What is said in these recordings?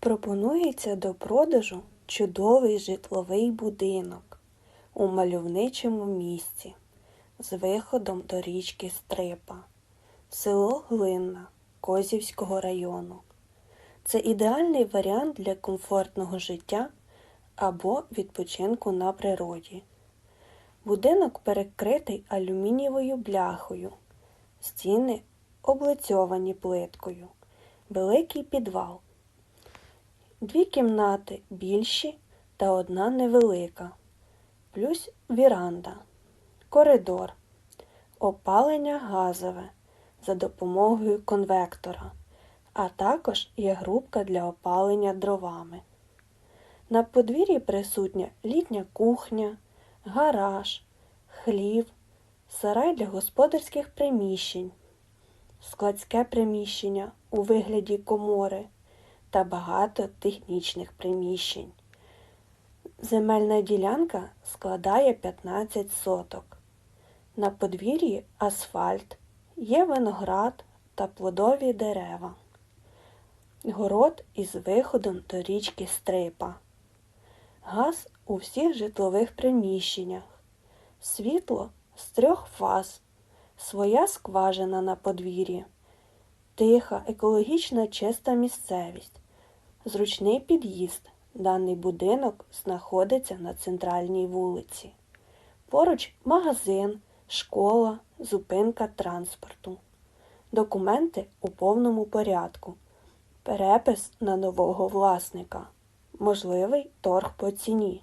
Пропонується до продажу чудовий житловий будинок у мальовничому місці з виходом до річки Стрипа, село Глинна Козівського району. Це ідеальний варіант для комфортного життя або відпочинку на природі. Будинок перекритий алюмінієвою бляхою, стіни облицьовані плиткою, великий підвал. Дві кімнати більші та одна невелика, плюс віранда, коридор, опалення газове за допомогою конвектора, а також є грубка для опалення дровами. На подвір'ї присутня літня кухня, гараж, хлів, сарай для господарських приміщень, складське приміщення у вигляді комори та багато технічних приміщень. Земельна ділянка складає 15 соток. На подвір'ї асфальт, є виноград та плодові дерева. Город із виходом до річки Стрипа. Газ у всіх житлових приміщеннях. Світло з трьох фаз. Своя скважина на подвір'ї. Тиха, екологічна чиста місцевість. Зручний під'їзд. Даний будинок знаходиться на центральній вулиці. Поруч магазин, школа, зупинка транспорту. Документи у повному порядку. Перепис на нового власника. Можливий торг по ціні.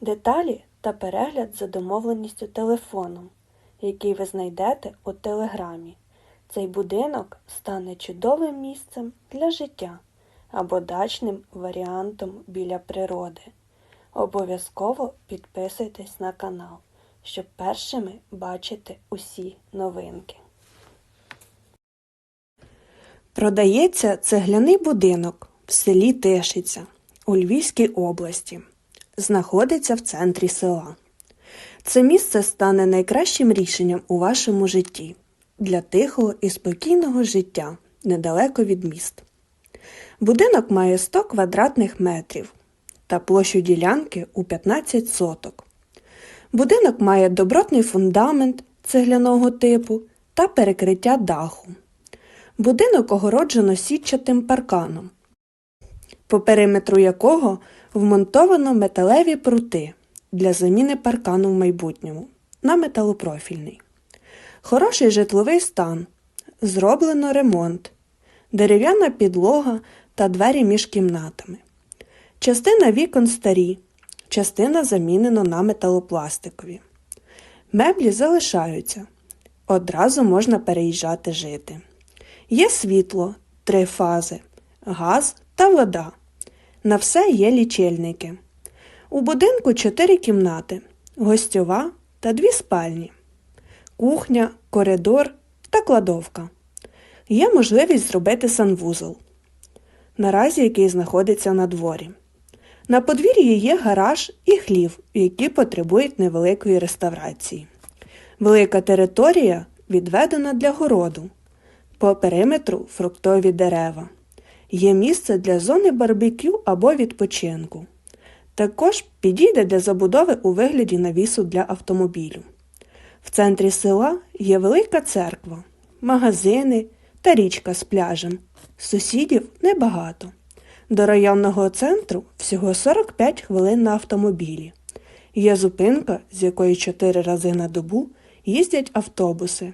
Деталі та перегляд за домовленістю телефоном, який ви знайдете у телеграмі. Цей будинок стане чудовим місцем для життя або дачним варіантом біля природи. Обов'язково підписуйтесь на канал, щоб першими бачити усі новинки. Продається цегляний будинок в селі Тишиця у Львівській області. Знаходиться в центрі села. Це місце стане найкращим рішенням у вашому житті для тихого і спокійного життя недалеко від міст. Будинок має 100 квадратних метрів та площу ділянки у 15 соток. Будинок має добротний фундамент цегляного типу та перекриття даху. Будинок огороджено сітчатим парканом, по периметру якого вмонтовано металеві прути для заміни паркану в майбутньому на металопрофільний. Хороший житловий стан. Зроблено ремонт, дерев'яна підлога та двері між кімнатами. Частина вікон старі, частина замінено на металопластикові. Меблі залишаються. Одразу можна переїжджати жити. Є світло, три фази, газ та вода. На все є лічильники. У будинку чотири кімнати, гостьова та дві спальні, кухня, коридор та кладовка. Є можливість зробити санвузол, наразі який знаходиться на дворі. На подвір'ї є гараж і хлів, які потребують невеликої реставрації. Велика територія відведена для городу. По периметру фруктові дерева. Є місце для зони барбекю або відпочинку. Також підійде для забудови у вигляді навісу для автомобілю. В центрі села є велика церква, магазини та річка з пляжем. Сусідів небагато. До районного центру всього 45 хвилин на автомобілі. Є зупинка, з якої 4 рази на добу їздять автобуси.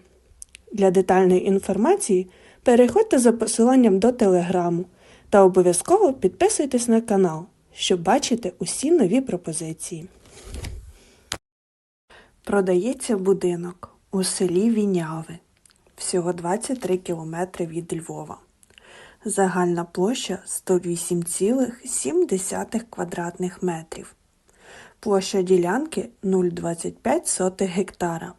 Для детальної інформації переходьте за посиланням до телеграму та обов'язково підписуйтесь на канал, щоб бачити усі нові пропозиції. Продається будинок у селі Віняви, всього 23 км від Львова. Загальна площа 108,7 квадратних метрів. Площа ділянки 0,25 гектара.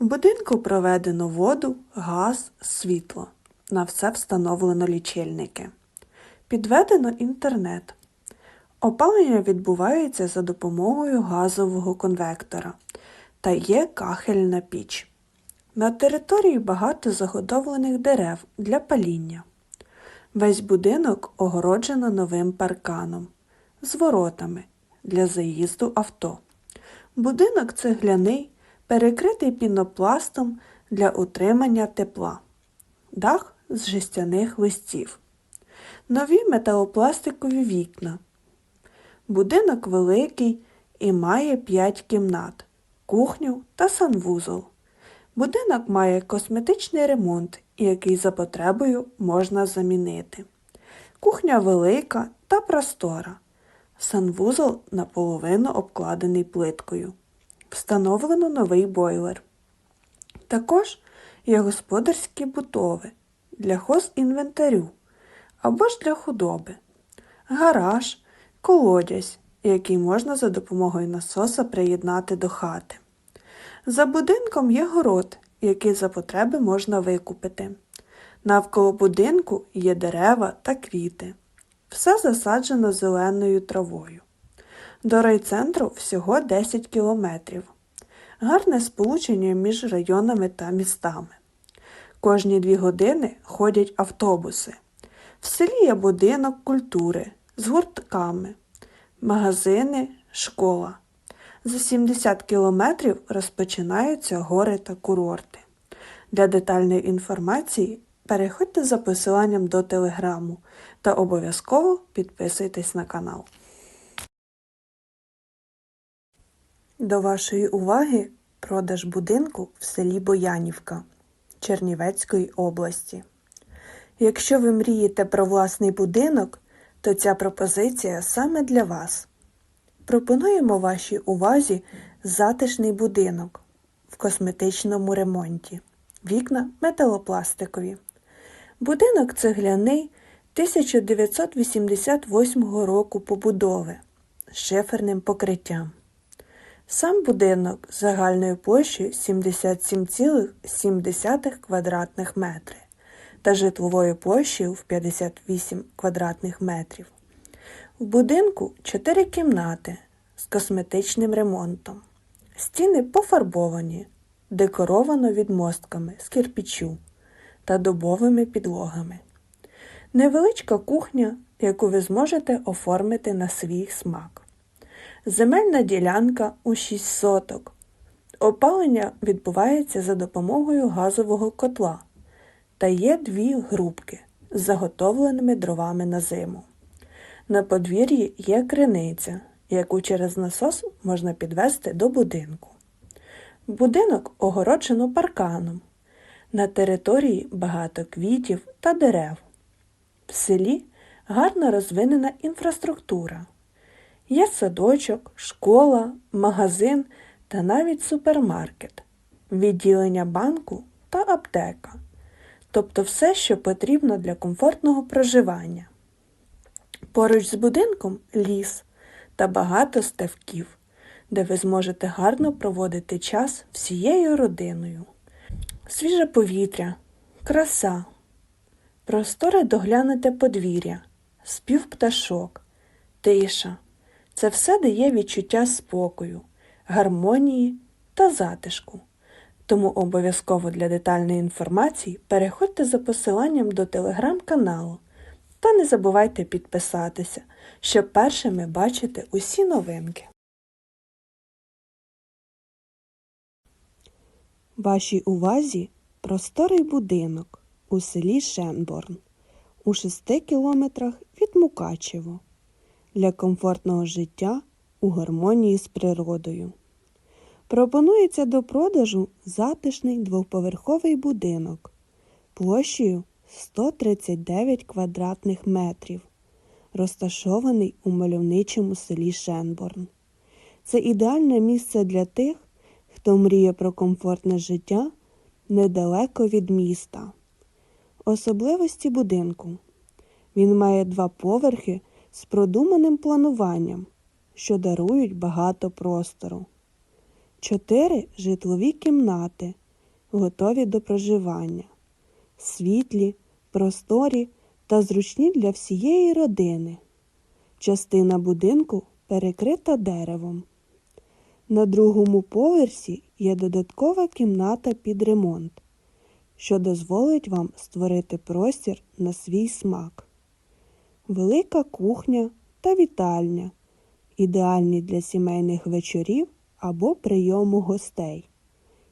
У будинку проведено воду, газ, світло. На все встановлено лічильники. Підведено інтернет. Опалення відбувається за допомогою газового конвектора та є кахельна піч. На території багато заготовлених дерев для паління. Весь будинок огороджено новим парканом з воротами для заїзду авто. Будинок цегляний, перекритий пінопластом для утримання тепла. Дах з жестяних листів. Нові металопластикові вікна. Будинок великий і має 5 кімнат, кухню та санвузол. Будинок має косметичний ремонт, який за потребою можна замінити. Кухня велика та простора. Санвузол наполовину обкладений плиткою. Встановлено новий бойлер. Також є господарські бутови для хозінвентарю або ж для худоби, гараж, колодязь, який можна за допомогою насоса приєднати до хати. За будинком є город, який за потреби можна викупити. Навколо будинку є дерева та квіти. Все засаджено зеленою травою. До райцентру всього 10 кілометрів. Гарне сполучення між районами та містами. Кожні дві години ходять автобуси. В селі є будинок культури з гуртками, магазини, школа. За 70 кілометрів розпочинаються гори та курорти. Для детальної інформації переходьте за посиланням до телеграму та обов'язково підписуйтесь на канал. До вашої уваги продаж будинку в селі Боянівка Чернівецької області. Якщо ви мрієте про власний будинок, то ця пропозиція саме для вас. Пропонуємо вашій увазі затишний будинок в косметичному ремонті. Вікна металопластикові. Будинок цегляний 1988 року побудови з шиферним покриттям. Сам будинок загальною площею 77,7 квадратних метри та житловою площею в 58 квадратних метрів. В будинку 4 кімнати з косметичним ремонтом. Стіни пофарбовані, декоровано відмостками з кирпічу та дубовими підлогами. Невеличка кухня, яку ви зможете оформити на свій смак. Земельна ділянка у 6 соток. Опалення відбувається за допомогою газового котла та є дві грубки з заготовленими дровами на зиму. На подвір'ї є криниця, яку через насос можна підвести до будинку. Будинок огороджено парканом. На території багато квітів та дерев. В селі гарно розвинена інфраструктура. Є садочок, школа, магазин та навіть супермаркет, відділення банку та аптека. Тобто все, що потрібно для комфортного проживання. Поруч з будинком ліс та багато ставків, де ви зможете гарно проводити час всією родиною. Свіже повітря, краса, просторе доглянуте подвір'я, спів пташок, тиша. Це все дає відчуття спокою, гармонії та затишку. Тому обов'язково для детальної інформації переходьте за посиланням до телеграм-каналу та не забувайте підписатися, щоб першими бачити усі новинки. Вашій увазі просторий будинок у селі Шенборн у 6 кілометрах від Мукачево для комфортного життя у гармонії з природою. Пропонується до продажу затишний двоповерховий будинок площею 139 квадратних метрів, розташований у мальовничому селі Шенборн. Це ідеальне місце для тих, хто мріє про комфортне життя недалеко від міста. Особливості будинку. Він має два поверхи з продуманим плануванням, що дарують багато простору. Чотири житлові кімнати, готові до проживання, світлі, просторі та зручні для всієї родини. Частина будинку перекрита деревом. На другому поверсі є додаткова кімната під ремонт. що дозволить вам створити простір на свій смак. Велика кухня та вітальня ідеальні для сімейних вечорів або прийому гостей.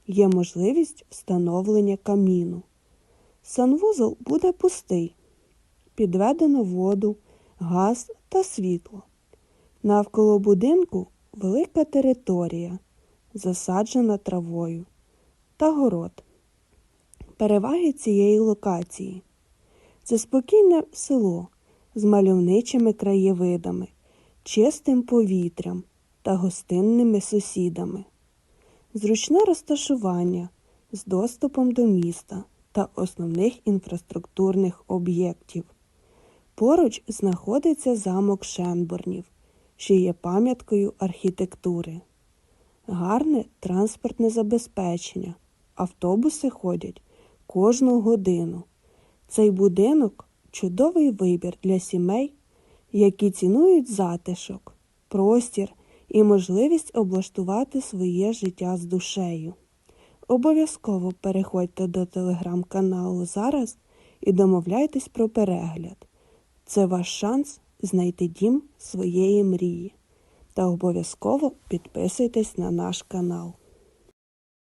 Є можливість встановлення каміну. Санвузол буде пустий. Підведено воду, газ та світло. Навколо будинку велика територія, засаджена травою та город. Переваги цієї локації це спокійне село з мальовничими краєвидами, чистим повітрям та гостинними сусідами, зручне розташування з доступом до міста та основних інфраструктурних об'єктів. Поруч знаходиться замок Шенборнів, що є пам'яткою архітектури. Гарне транспортне забезпечення. Автобуси ходять кожну годину. Цей будинок чудовий вибір для сімей, які цінують затишок, простір і можливість облаштувати своє життя з душею. Обов'язково переходьте до телеграм-каналу зараз і домовляйтесь про перегляд. Це ваш шанс знайти дім своєї мрії. Та обов'язково підписуйтесь на наш канал.